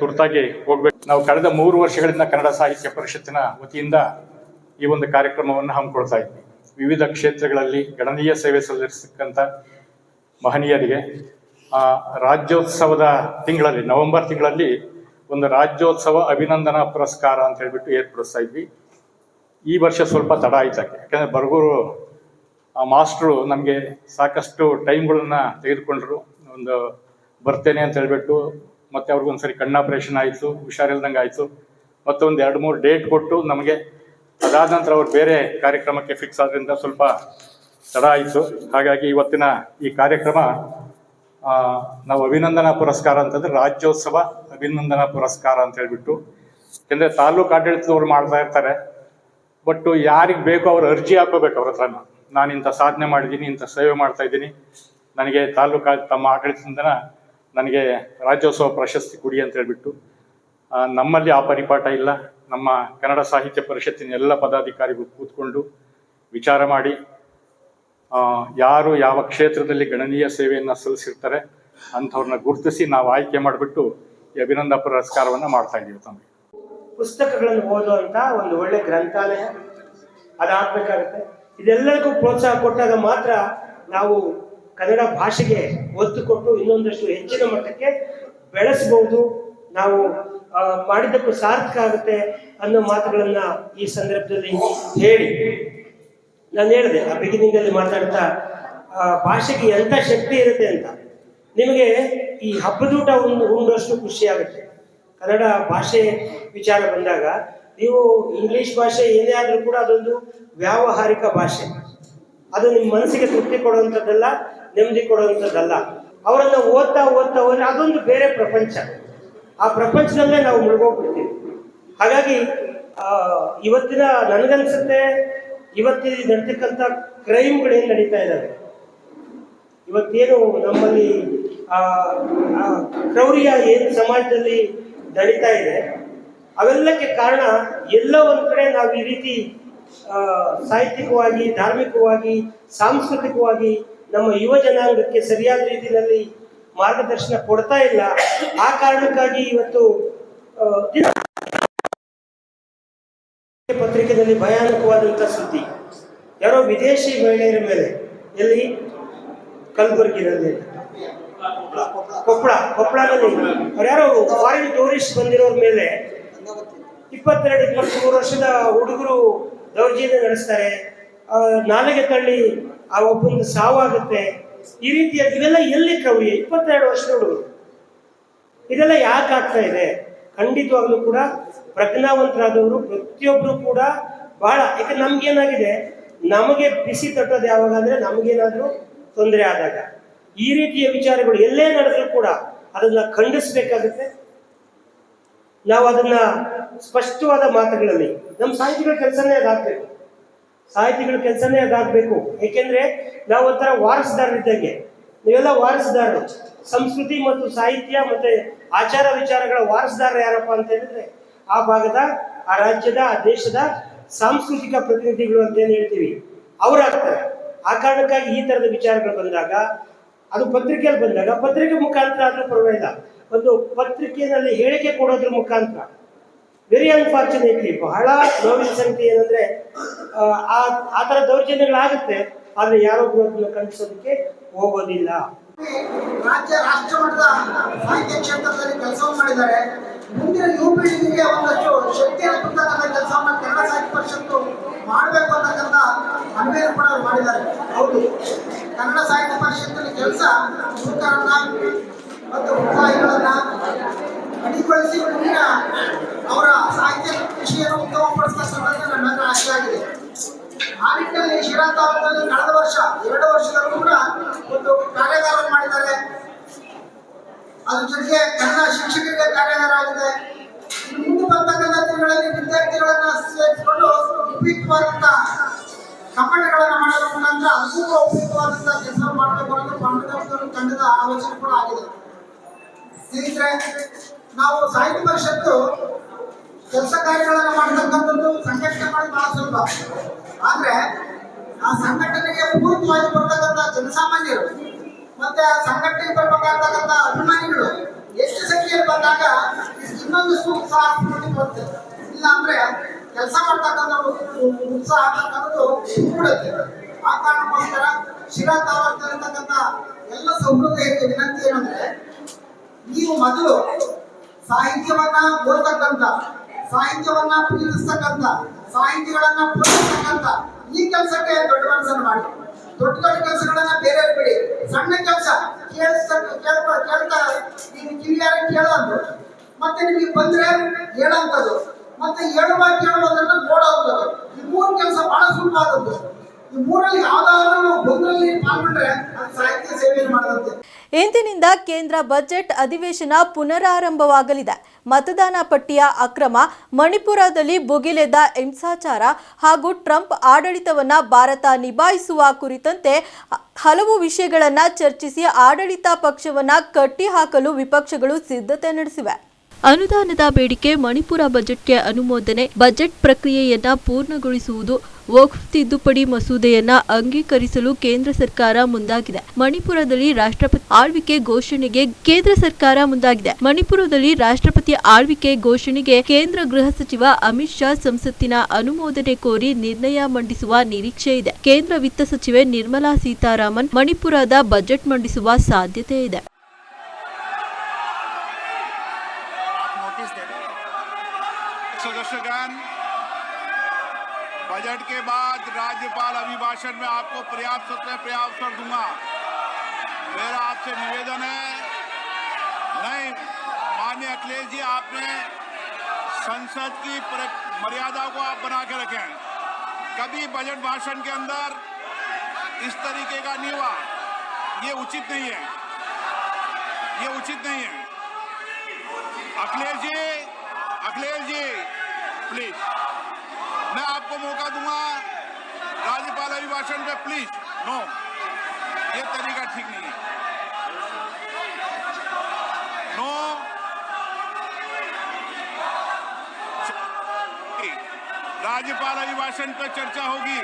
ತುರ್ತಾಗಿ ಹೋಗ್ಬೇಕು. ನಾವು ಕಳೆದ ಮೂರು ವರ್ಷಗಳಿಂದ ಕನ್ನಡ ಸಾಹಿತ್ಯ ಪರಿಷತ್ತಿನ ವತಿಯಿಂದ ಈ ಒಂದು ಕಾರ್ಯಕ್ರಮವನ್ನು ಹಮ್ಮಿಕೊಳ್ತಾ ಇದ್ವಿ. ವಿವಿಧ ಕ್ಷೇತ್ರಗಳಲ್ಲಿ ಗಣನೀಯ ಸೇವೆ ಸಲ್ಲಿಸತಕ್ಕಂಥ ಮಹನೀಯರಿಗೆ ರಾಜ್ಯೋತ್ಸವದ ತಿಂಗಳಲ್ಲಿ, ನವೆಂಬರ್ ತಿಂಗಳಲ್ಲಿ ಒಂದು ರಾಜ್ಯೋತ್ಸವ ಅಭಿನಂದನಾ ಪುರಸ್ಕಾರ ಅಂತ ಹೇಳ್ಬಿಟ್ಟು ಏರ್ಪಡಿಸ್ತಾ ಇದ್ವಿ. ಈ ವರ್ಷ ಸ್ವಲ್ಪ ತಡ ಆಯ್ತಕ್ಕೆ ಯಾಕಂದರೆ ಬರಗೂರು, ಆ ಮಾಸ್ಟ್ರು ನಮಗೆ ಸಾಕಷ್ಟು ಟೈಮ್ಗಳನ್ನ ತೆಗೆದುಕೊಂಡ್ರು. ಒಂದು ಬರ್ತೇನೆ ಅಂತ ಹೇಳ್ಬಿಟ್ಟು ಮತ್ತೆ ಅವ್ರಿಗೊಂದ್ಸರಿ ಕಣ್ಣು ಆಪ್ರೇಷನ್ ಆಯಿತು, ಹುಷಾರಿಲ್ದಂಗೆ ಆಯಿತು. ಮತ್ತೊಂದು ಎರಡು ಮೂರು ಡೇಟ್ ಕೊಟ್ಟು ನಮಗೆ ಅದಾದ ನಂತರ ಅವ್ರು ಬೇರೆ ಕಾರ್ಯಕ್ರಮಕ್ಕೆ ಫಿಕ್ಸ್ ಆದ್ರಿಂದ ಸ್ವಲ್ಪ ತಡ ಆಯಿತು. ಹಾಗಾಗಿ ಇವತ್ತಿನ ಈ ಕಾರ್ಯಕ್ರಮ ನಾವು ಅಭಿನಂದನಾ ಪುರಸ್ಕಾರ ಅಂತಂದ್ರೆ ರಾಜ್ಯೋತ್ಸವ ಅಭಿನಂದನಾ ಪುರಸ್ಕಾರ ಅಂತ ಹೇಳ್ಬಿಟ್ಟು. ಯಾಕೆಂದರೆ ತಾಲೂಕು ಆಡಳಿತದವ್ರು ಮಾಡ್ತಾ ಇರ್ತಾರೆ. ಬಟ್ ಯಾರಿಗೆ ಬೇಕೋ ಅವ್ರು ಅರ್ಜಿ ಹಾಕೋಬೇಕು ಅವ್ರ ಹತ್ರ ನಾನು ಇಂಥ ಸಾಧನೆ ಮಾಡಿದ್ದೀನಿ, ಇಂಥ ಸೇವೆ ಮಾಡ್ತಾ ಇದ್ದೀನಿ. ನನಗೆ ತಾಲೂಕು ತಮ್ಮ ಆಡಳಿತದಿಂದ ನನಗೆ ರಾಜ್ಯೋತ್ಸವ ಪ್ರಶಸ್ತಿ ಕೊಡಿ ಅಂತ ಹೇಳ್ಬಿಟ್ಟು ನಮ್ಮಲ್ಲಿ ಆ ಪರಿಪಾಠ ಇಲ್ಲ. ನಮ್ಮ ಕನ್ನಡ ಸಾಹಿತ್ಯ ಪರಿಷತ್ತಿನ ಎಲ್ಲ ಪದಾಧಿಕಾರಿಗಳು ಕೂತ್ಕೊಂಡು ವಿಚಾರ ಮಾಡಿ ಯಾರು ಯಾವ ಕ್ಷೇತ್ರದಲ್ಲಿ ಗಣನೀಯ ಸೇವೆಯನ್ನು ಸಲ್ಲಿಸಿರ್ತಾರೆ ಅಂಥವ್ರನ್ನ ಗುರುತಿಸಿ ನಾವು ಆಯ್ಕೆ ಮಾಡಿಬಿಟ್ಟು ಈ ಅಭಿನಂದ ಪುರಸ್ಕಾರವನ್ನು ಮಾಡ್ತಾ ಇದ್ದೀವಿ ತಮಗೆ ಪುಸ್ತಕಗಳನ್ನು ಓದುವಂತ ಒಂದು ಒಳ್ಳೆ ಗ್ರಂಥಾಲಯ. ಅದಾಗಬೇಕಾಗುತ್ತೆ. ಇದೆಲ್ಲರಿಗೂ ಪ್ರೋತ್ಸಾಹ ಕೊಟ್ಟಾಗ ಮಾತ್ರ ನಾವು ಕನ್ನಡ ಭಾಷೆಗೆ ಒತ್ತು ಕೊಟ್ಟು ಇನ್ನೊಂದಷ್ಟು ಹೆಚ್ಚಿನ ಮಟ್ಟಕ್ಕೆ ಬೆಳೆಸಬಹುದು ನಾವು ಮಾಡಿದ್ದಕ್ಕೂ ಸಾರ್ಥಕ ಆಗುತ್ತೆ ಅನ್ನೋ ಮಾತುಗಳನ್ನ ಈ ಸಂದರ್ಭದಲ್ಲಿ ಹೇಳಿ. ನಾನು ಹೇಳಿದೆ, ಆ ಬಿಗಿನಿಂಗ್ ಅಲ್ಲಿ ಮಾತಾಡ್ತಾ ಭಾಷೆಗೆ ಎಂಥ ಶಕ್ತಿ ಇರುತ್ತೆ ಅಂತ. ನಿಮಗೆ ಈ ಹಬ್ಬದೂಟ ಉಂಡು, ಉಂಡಷ್ಟು ಖುಷಿ ಆಗುತ್ತೆ. ಕನ್ನಡ ಭಾಷೆ ವಿಚಾರ ಬಂದಾಗ, ನೀವು ಇಂಗ್ಲಿಷ್ ಭಾಷೆ ಏನೇ ಆದರೂ ಕೂಡ ಅದೊಂದು ವ್ಯಾವಹಾರಿಕ ಭಾಷೆ. ಅದು ನಿಮ್ಮ ಮನಸ್ಸಿಗೆ ತೃಪ್ತಿ ಕೊಡುವಂಥದ್ದಲ್ಲ, ನೆಮ್ಮದಿ ಕೊಡುವಂಥದ್ದಲ್ಲ. ಅವರನ್ನು ಓದ್ತಾ ಓದ್ತಾ ಹೋದರೆ ಅದೊಂದು ಬೇರೆ ಪ್ರಪಂಚ. ಆ ಪ್ರಪಂಚದಲ್ಲೇ ನಾವು ಮುಳುಗೋಗ್ಬಿಡ್ತೀವಿ. ಹಾಗಾಗಿ ಇವತ್ತಿನ ನನಗನ್ಸುತ್ತೆ, ಇವತ್ತಿನ ನಡೀತಕ್ಕಂಥ ಕ್ರೈಮ್ಗಳೇನು ನಡೀತಾ ಇದ್ದಾವೆ ಇವತ್ತೇನು ನಮ್ಮಲ್ಲಿ ಕ್ರೌರ್ಯ ಏನು ಸಮಾಜದಲ್ಲಿ ನಡೀತಾ ಇದೆ. ಅವೆಲ್ಲಕ್ಕೆ ಕಾರಣ ಎಲ್ಲ ಒಂದು ಕಡೆ ನಾವು ಈ ರೀತಿ ಸಾಹಿತ್ಯಿಕವಾಗಿ, ಧಾರ್ಮಿಕವಾಗಿ, ಸಾಂಸ್ಕೃತಿಕವಾಗಿ ನಮ್ಮ ಯುವ ಜನಾಂಗಕ್ಕೆ ಸರಿಯಾದ ರೀತಿಯಲ್ಲಿ ಮಾರ್ಗದರ್ಶನ ಕೊಡ್ತಾ ಇಲ್ಲ. ಆ ಕಾರಣಕ್ಕಾಗಿ ಇವತ್ತು ಪತ್ರಿಕೆಯಲ್ಲಿ ಭಯಾನಕವಾದಂಥ ಸುದ್ದಿ. ಯಾರೋ ವಿದೇಶಿ ಮಹಿಳೆಯರ ಮೇಲೆ, ಎಲ್ಲಿ? ಕಲಬುರಗಿನಲ್ಲಿ. ಕೊಪ್ಪಳ ಕೊಪ್ಪಳದಲ್ಲಿ ಯಾರೋ ಫಾರಿನ್ ಟೂರಿಸ್ಟ್ ಬಂದಿರೋರ ಮೇಲೆ ಇಪ್ಪತ್ತೆರಡು ಇಪ್ಪತ್ತ್ಮೂರು ವರ್ಷದ ಹುಡುಗರು ದೌರ್ಜನ್ಯ ನಡೆಸ್ತಾರೆ. ನಾಲಿಗೆ ತಳ್ಳಿ ಆ ಒಬ್ಬನ ಸಾವಾಗುತ್ತೆ. ಈ ರೀತಿಯ ಇವೆಲ್ಲ ಎಲ್ಲಿ ಕ್ರೌರ್ಯ ಇಪ್ಪತ್ತೆರಡು ವರ್ಷದ ಹುಡುಗರು. ಇದೆಲ್ಲ ಯಾಕೆ ಆಗ್ತಾ ಇದೆ? ಖಂಡಿತವಾಗ್ಲೂ ಕೂಡ ಪ್ರಜ್ಞಾವಂತರಾದವರು ಪ್ರತಿಯೊಬ್ಬರು ಕೂಡ ಬಹಳ, ಯಾಕಂದ್ರೆ ನಮ್ಗೇನಾಗಿದೆ? ನಮಗೆ ಬಿಸಿ ತಟ್ಟೋದು ಯಾವಾಗ ಅಂದ್ರೆ ನಮಗೇನಾದ್ರೂ ತೊಂದರೆ ಆದಾಗ. ಈ ರೀತಿಯ ವಿಚಾರಗಳು ಎಲ್ಲೇ ನಡೆದ್ರೂ ಕೂಡ ಅದನ್ನ ಖಂಡಿಸಬೇಕಾಗುತ್ತೆ. ನಾವು ಅದನ್ನ ಸ್ಪಷ್ಟವಾದ ಮಾತುಗಳಲ್ಲಿ, ನಮ್ಮ ಸಾಹಿತಿಗಳ ಕೆಲಸನೇ ಅದಾಗಬೇಕು. ಸಾಹಿತಿಗಳ ಕೆಲಸನೇ ಅದಾಗಬೇಕು. ಏಕೆಂದ್ರೆ ನಾವು ಒಂಥರ ವಾರಸುದಾರರಿದ್ದಂಗೆ, ನೀವೆಲ್ಲ ವಾರಸುದಾರರು. ಸಂಸ್ಕೃತಿ ಮತ್ತು ಸಾಹಿತ್ಯ ಮತ್ತೆ ಆಚಾರ ವಿಚಾರಗಳ ವಾರಸುದಾರ ಯಾರಪ್ಪ ಅಂತ ಹೇಳಿದ್ರೆ, ಆ ಭಾಗದ, ಆ ರಾಜ್ಯದ, ಆ ದೇಶದ ಸಾಂಸ್ಕೃತಿಕ ಪ್ರತಿನಿಧಿಗಳು ಅಂತ ಏನು ಹೇಳ್ತೀವಿ, ಅವರಾಗ್ತಾರೆ. ಆ ಕಾರಣಕ್ಕಾಗಿ ಈ ತರದ ವಿಚಾರಗಳು ಬಂದಾಗ ಅದು ಪತ್ರಿಕೆಯಲ್ಲಿ ಬಂದಾಗ ಪತ್ರಿಕೆ ಮುಖಾಂತರ ಆದರೂ ಪರವಾಗಿಲ್ಲ. ಒಂದು ಪತ್ರಿಕೆಯಲ್ಲಿ ಹೇಳಿಕೆ ಕೊಡೋದ್ರ ಮುಖಾಂತರ. ವೆರಿ ಅನ್ಫಾರ್ಚುನೇಟ್ಲಿ ಬಹಳ ನೋವಿನ ಸಂಖ್ಯೆ ಏನಂದ್ರೆ ಆ, ಥರ ದೌರ್ಜನ್ಯಗಳಾಗುತ್ತೆ ಆದ್ರೆ ಯಾರೊಬ್ರು ಅದನ್ನ ಖಂಡಿಸೋದಕ್ಕೆ ಹೋಗೋದಿಲ್ಲ. ರಾಜ್ಯ ರಾಷ್ಟ್ರ ಮಟ್ಟದ ಸಾಹಿತ್ಯ ಕ್ಷೇತ್ರದಲ್ಲಿ ಕೆಲಸವನ್ನು ಮಾಡಿದ್ದಾರೆ. ಮುಂದಿನ ಯುವ ಪೀಳಿಗೆಗೆ ಒಂದಷ್ಟು ಶಕ್ತಿಯನ್ನು ತುಂಬತಕ್ಕಂಥ ಕೆಲಸವನ್ನು ಕನ್ನಡ ಸಾಹಿತ್ಯ ಪರಿಷತ್ತು ಮಾಡಬೇಕು ಅಂತಕ್ಕಂಥ ಅನ್ವೇಷಣೆ ಮಾಡಿದ್ದಾರೆ. ಹೌದು. ಕನ್ನಡ ಸಾಹಿತ್ಯ ಕೆಲಸ ಯುವಕರನ್ನ ಮತ್ತು ಉತ್ಸಾಹಿಗಳನ್ನ ಅಡಿಗೊಳಿಸಿ ಮುಂದಿನ ಅವರ ಸಾಹಿತ್ಯ ಕೃಷಿಯನ್ನು ಉತ್ತಮಪಡಿಸ್ತಕ್ಕಂಥದ್ದು ನನ್ನ ಆಶೆ ಆಗಿದೆ. ಆ ನಿಟ್ಟಿನಲ್ಲಿ ಶಿರಾ ತಾಲೂಕಿನಲ್ಲಿ ಕಳೆದ ವರ್ಷ, ಎರಡು ವರ್ಷದಲ್ಲೂ ಕೂಡ ಒಂದು ಕಾರ್ಯಾಗಾರ ಮಾಡಿದ್ದಾರೆ. ಅದ್ರ ಜೊತೆಗೆ ಕನ್ನಡ ಶಿಕ್ಷಕರಿಗೆ ಕಾರ್ಯಾಗಾರ ಆಗಿದೆ. ಮುಂದೆ ಬರ್ತಕ್ಕಂಥ ದಿನಗಳಲ್ಲಿ ವಿದ್ಯಾರ್ಥಿಗಳನ್ನ ಸೇರಿಸಿಕೊಂಡು ಉಪಯುಕ್ತವಾದಂತ ಕಮ್ಮಟಗಳನ್ನ ಮಾಡೋದ್ರ ಮುಖಾಂತರ ಅದಕ್ಕೂ ಉಪಯುಕ್ತವಾದಂತ ಕೆಲಸ ಮಾಡಬೇಕು ಅನ್ನೋದು ಪಾಂಡುರಂಗ ತಂಡದ ಆಲೋಚನೆ ಕೂಡ ಆಗಿದೆ. ಸ್ನೇಹಿತರೆ, ನಾವು ಸಾಹಿತ್ಯ ಪರಿಷತ್ತು ಕೆಲಸ ಕಾರ್ಯಗಳನ್ನು ಮಾಡತಕ್ಕಂಥದ್ದು ಸಂಘಟನೆ ಮಾಡಿ ಬಹಳ ಸುಲಭ ಆದ್ರೆ ಆ ಸಂಘಟನೆಗೆ ಪೂರ್ತಿವಾಗಿ ಬರ್ತಕ್ಕಂಥ ಜನಸಾಮಾನ್ಯರು ಮತ್ತೆ ಆ ಸಂಘಟನೆಗೆ ಬರ್ಬೇಕಾಗ್ತಕ್ಕಂಥ ಅಭಿಮಾನಿಗಳು ಎಷ್ಟು ಸಂಖ್ಯೆಯಲ್ಲಿ ಬಂದಾಗ ಇನ್ನೊಂದು ಸೂಕ್ತ ಬರುತ್ತೆ. ಇಲ್ಲ ಅಂದ್ರೆ ಕೆಲಸ ಮಾಡ್ತಕ್ಕಂಥ ಉತ್ಸಾಹ ಅಂತಕ್ಕಂಥದ್ದು ಕೂಡುತ್ತೆ ಆ ಕಾರಣಕ್ಕೋಸ್ಕರ ಶಿರಾ ತಾವರ್ತಕ್ಕಂಥ ಎಲ್ಲ ಸಹೃದಯರಿಗೆ ವಿನಂತಿ ಏನಂದ್ರೆ, ನೀವು ಮೊದಲು ಸಾಹಿತ್ಯವನ್ನ ಓದ್ತಕ್ಕಂಥ, ಸಾಹಿತ್ಯವನ್ನ ಪ್ರೀತಿಸ್ತಕ್ಕಂಥ ಸಾಹಿತ್ಯಗಳನ್ನ ಪೂರೈಸ್ತಕ್ಕಂಥ ಈ ಕೆಲಸಕ್ಕೆ ದೊಡ್ಡ ಮನಸ್ಸನ್ನು ಮಾಡಿ. ದೊಡ್ಡ ದೊಡ್ಡ ಕೆಲಸಗಳನ್ನ ಬೇರೆ ಬಿಡಿ. ಸಣ್ಣ ಕೆಲಸ ಕೇಳಿಸ್ತ ಕೇಳ್ತಾ ನೀವು ಕಿವಿಯಾರ ಕೇಳೋದು ಮತ್ತೆ ನಿಮಗೆ ಬಂದ್ರೆ ಹೇಳೋಂಥದ್ದು. ಮತ್ತೆ ಹೇಳುವಾಗ ಕೇಳುವುದನ್ನ ನೋಡೋಂಥದ್ದು ಈ ಮೂರು ಕೆಲಸ ಬಹಳ ಸುಲಭ ಮಾಡದಂತೆ. ಇಂದಿನಿಂದ ಕೇಂದ್ರ ಬಜೆಟ್ ಅಧಿವೇಶನ ಪುನರಾರಂಭವಾಗಲಿದೆ. ಮತದಾನ ಪಟ್ಟಿಯ ಅಕ್ರಮ, ಮಣಿಪುರದಲ್ಲಿ ಭುಗಿಲೆದ ಹಿಂಸಾಚಾರ ಹಾಗೂ ಟ್ರಂಪ್ ಆಡಳಿತವನ್ನ ಭಾರತ ನಿಭಾಯಿಸುವ ಕುರಿತಂತೆ ಹಲವು ವಿಷಯಗಳನ್ನು ಚರ್ಚಿಸಿ ಆಡಳಿತ ಪಕ್ಷವನ್ನ ಕಟ್ಟಿಹಾಕಲು ವಿಪಕ್ಷಗಳು ಸಿದ್ಧತೆ ನಡೆಸಿವೆ. ಅನುದಾನದ ಬೇಡಿಕೆ ಮಣಿಪುರ ಬಜೆಟ್ಗೆ ಅನುಮೋದನೆ. ಬಜೆಟ್ ಪ್ರಕ್ರಿಯೆಯನ್ನ ಪೂರ್ಣಗೊಳಿಸುವುದು, ವಕ್ಫ್ ತಿದ್ದುಪಡಿ ಮಸೂದೆಯನ್ನ ಅಂಗೀಕರಿಸಲು ಕೇಂದ್ರ ಸರ್ಕಾರ ಮುಂದಾಗಿದೆ. ಮಣಿಪುರದಲ್ಲಿ ರಾಷ್ಟ್ರಪತಿ ಆಳ್ವಿಕೆ ಘೋಷಣೆಗೆ ಕೇಂದ್ರ ಸರ್ಕಾರ ಮುಂದಾಗಿದೆ. ಮಣಿಪುರದಲ್ಲಿ ರಾಷ್ಟ್ರಪತಿ ಆಳ್ವಿಕೆ ಘೋಷಣೆಗೆ ಕೇಂದ್ರ ಗೃಹ ಸಚಿವ ಅಮಿತ್ ಶಾ ಸಂಸತ್ತಿನ ಅನುಮೋದನೆ ಕೋರಿ ನಿರ್ಣಯ ಮಂಡಿಸುವ ನಿರೀಕ್ಷೆ ಇದೆ. ಕೇಂದ್ರ ವಿತ್ತ ಸಚಿವೆ ನಿರ್ಮಲಾ ಸೀತಾರಾಮನ್ ಮಣಿಪುರದ ಬಜೆಟ್ ಮಂಡಿಸುವ ಸಾಧ್ಯತೆ ಇದೆ. अभिभाषण में आपको पर्याप्त सत्र, पर्याप्त अवसर दूँगा। मेरा आपसे निवेदन है, नहीं मान्य अखिलेश जी, आपने संसद की मर्यादा को आप बना के रखें। कभी बजट भाषण के अंदर इस तरीके का नहीं हुआ। ये उचित नहीं है। ये उचित नहीं है। अखिलेश जी अखिलेश जी प्लीज़ मैं आपको मौका दूँगा अभिभाषण पे प्लीज नो ये तरीका ठीक नहीं है नो राज्यपाल अभिभाषण पे चर्चा होगी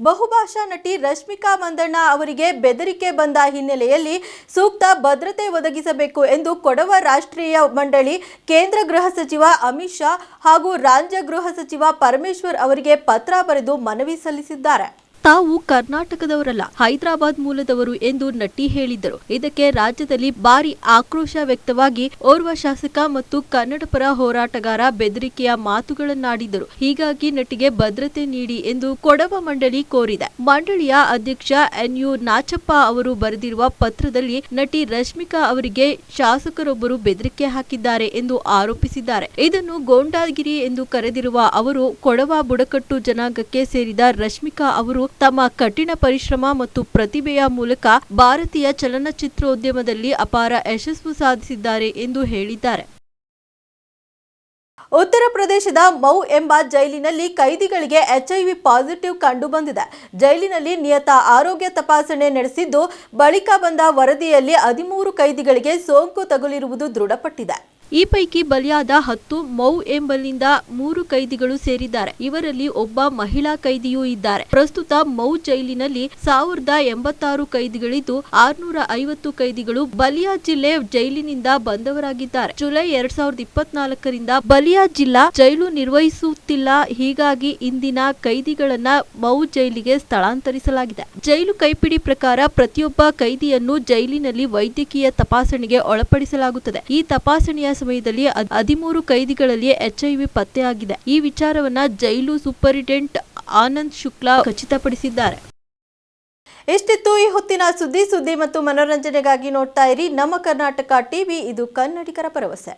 ಬಹುಭಾಷಾ ನಟಿ ರಶ್ಮಿಕಾ ಮಂದಣ್ಣ ಅವರಿಗೆ ಬೆದರಿಕೆ ಬಂದ ಹಿನ್ನೆಲೆಯಲ್ಲಿ ಸೂಕ್ತ ಭದ್ರತೆ ಒದಗಿಸಬೇಕು ಎಂದು ಕೊಡವ ರಾಷ್ಟ್ರೀಯ ಮಂಡಳಿ ಕೇಂದ್ರ ಗೃಹ ಸಚಿವ ಅಮಿತ್ ಶಾ ಹಾಗೂ ರಾಜ್ಯ ಗೃಹ ಸಚಿವ ಪರಮೇಶ್ವರ್ ಅವರಿಗೆ ಪತ್ರ ಬರೆದು ಮನವಿ ಸಲ್ಲಿಸಿದ್ದಾರೆ ತಾವು ಕರ್ನಾಟಕದವರಲ್ಲ, ಹೈದರಾಬಾದ್ ಮೂಲದವರು ಎಂದು ನಟಿ ಹೇಳಿದ್ದರು. ಇದಕ್ಕೆ ರಾಜ್ಯದಲ್ಲಿ ಭಾರಿ ಆಕ್ರೋಶ ವ್ಯಕ್ತವಾಗಿ ಓರ್ವ ಶಾಸಕ ಮತ್ತು ಕನ್ನಡ ಪರ ಹೋರಾಟಗಾರ ಬೆದರಿಕೆಯ ಮಾತುಗಳನ್ನಾಡಿದ್ದರು ಹೀಗಾಗಿ ನಟಿಗೆ ಭದ್ರತೆ ನೀಡಿ ಎಂದು ಕೊಡವ ಮಂಡಳಿ ಕೋರಿದೆ. ಮಂಡಳಿಯ ಅಧ್ಯಕ್ಷ ಎನ್ ಯು ನಾಚಪ್ಪ ಅವರು ಬರೆದಿರುವ ಪತ್ರದಲ್ಲಿ ನಟಿ ರಶ್ಮಿಕಾ ಅವರಿಗೆ ಶಾಸಕರೊಬ್ಬರು ಬೆದರಿಕೆ ಹಾಕಿದ್ದಾರೆ ಎಂದು ಆರೋಪಿಸಿದ್ದಾರೆ. ಇದನ್ನು ಗೋಂಡಾಗಿರಿ ಎಂದು ಕರೆದಿರುವ ಅವರು ಕೊಡವ ಬುಡಕಟ್ಟು ಜನಾಂಗಕ್ಕೆ ಸೇರಿದ ರಶ್ಮಿಕಾ ಅವರು ತಮ್ಮ ಕಠಿಣ ಪರಿಶ್ರಮ ಮತ್ತು ಪ್ರತಿಭೆಯ ಮೂಲಕ ಭಾರತೀಯ ಚಲನಚಿತ್ರೋದ್ಯಮದಲ್ಲಿ ಅಪಾರ ಯಶಸ್ಸು ಸಾಧಿಸಿದ್ದಾರೆ ಎಂದು ಹೇಳಿದ್ದಾರೆ. ಉತ್ತರ ಪ್ರದೇಶದ ಮೌ ಎಂಬ ಜೈಲಿನಲ್ಲಿ ಕೈದಿಗಳಿಗೆ ಎಚ್ಐವಿ ಪಾಸಿಟಿವ್ ಕಂಡುಬಂದಿದೆ. ಜೈಲಿನಲ್ಲಿ ನಿಯತ ಆರೋಗ್ಯ ತಪಾಸಣೆ ನಡೆಸಿದ್ದು, ಬಳಿಕ ಬಂದ ವರದಿಯಲ್ಲಿ ಹದಿಮೂರು ಕೈದಿಗಳಿಗೆ ಸೋಂಕು ತಗುಲಿರುವುದು ದೃಢಪಟ್ಟಿದೆ. ಈ ಪೈಕಿ ಬಲಿಯಾದ ಹತ್ತು ಮೌ ಎಂಬಲ್ಲಿಂದ ಮೂರು ಕೈದಿಗಳು ಸೇರಿದ್ದಾರೆ. ಇವರಲ್ಲಿ ಒಬ್ಬ ಮಹಿಳಾ ಕೈದಿಯೂ ಇದ್ದಾರೆ. ಪ್ರಸ್ತುತ ಮೌ ಜೈಲಿನಲ್ಲಿ ಸಾವಿರದ ಎಂಬತ್ತಾರು ಕೈದಿಗಳಿದ್ದು, ಆರ್ನೂರ ಐವತ್ತು ಕೈದಿಗಳು ಬಲಿಯಾ ಜಿಲ್ಲೆ ಜೈಲಿನಿಂದ ಬಂದವರಾಗಿದ್ದಾರೆ. ಜುಲೈ ಎರಡ್ ಸಾವಿರದ ಇಪ್ಪತ್ನಾಲ್ಕರಿಂದ ಬಲಿಯಾ ಜಿಲ್ಲಾ ಜೈಲು ನಿರ್ವಹಿಸುತ್ತಿಲ್ಲ. ಹೀಗಾಗಿ ಇಂದಿನ ಕೈದಿಗಳನ್ನ ಮೌ ಜೈಲಿಗೆ ಸ್ಥಳಾಂತರಿಸಲಾಗಿದೆ. ಜೈಲು ಕೈಪಿಡಿ ಪ್ರಕಾರ ಪ್ರತಿಯೊಬ್ಬ ಕೈದಿಯನ್ನು ಜೈಲಿನಲ್ಲಿ ವೈದ್ಯಕೀಯ ತಪಾಸಣೆಗೆ ಒಳಪಡಿಸಲಾಗುತ್ತದೆ. ಈ ತಪಾಸಣೆಯ ಸಮಯದಲ್ಲಿ ಹದ್- ಹದಿಮೂರು ಕೈದಿಗಳಲ್ಲಿ ಎಚ್ಐವಿ ಪತ್ತೆಯಾಗಿದೆ. ಈ ವಿಚಾರವನ್ನ ಜೈಲು ಸೂಪರಿಂಟೆಂಡೆಂಟ್ ಆನಂದ್ ಶುಕ್ಲಾ ಖಚಿತಪಡಿಸಿದ್ದಾರೆ. ಎಷ್ಟಿತ್ತು ಈ ಹೊತ್ತಿನ ಸುದ್ದಿ? ಸುದ್ದಿ ಮತ್ತು ಮನೋರಂಜನೆಗಾಗಿ ನೋಡ್ತಾ ಇರಿ ನಮ್ಮ ಕರ್ನಾಟಕ ಟಿವಿ. ಇದು ಕನ್ನಡಿಗರ ಭರವಸೆ.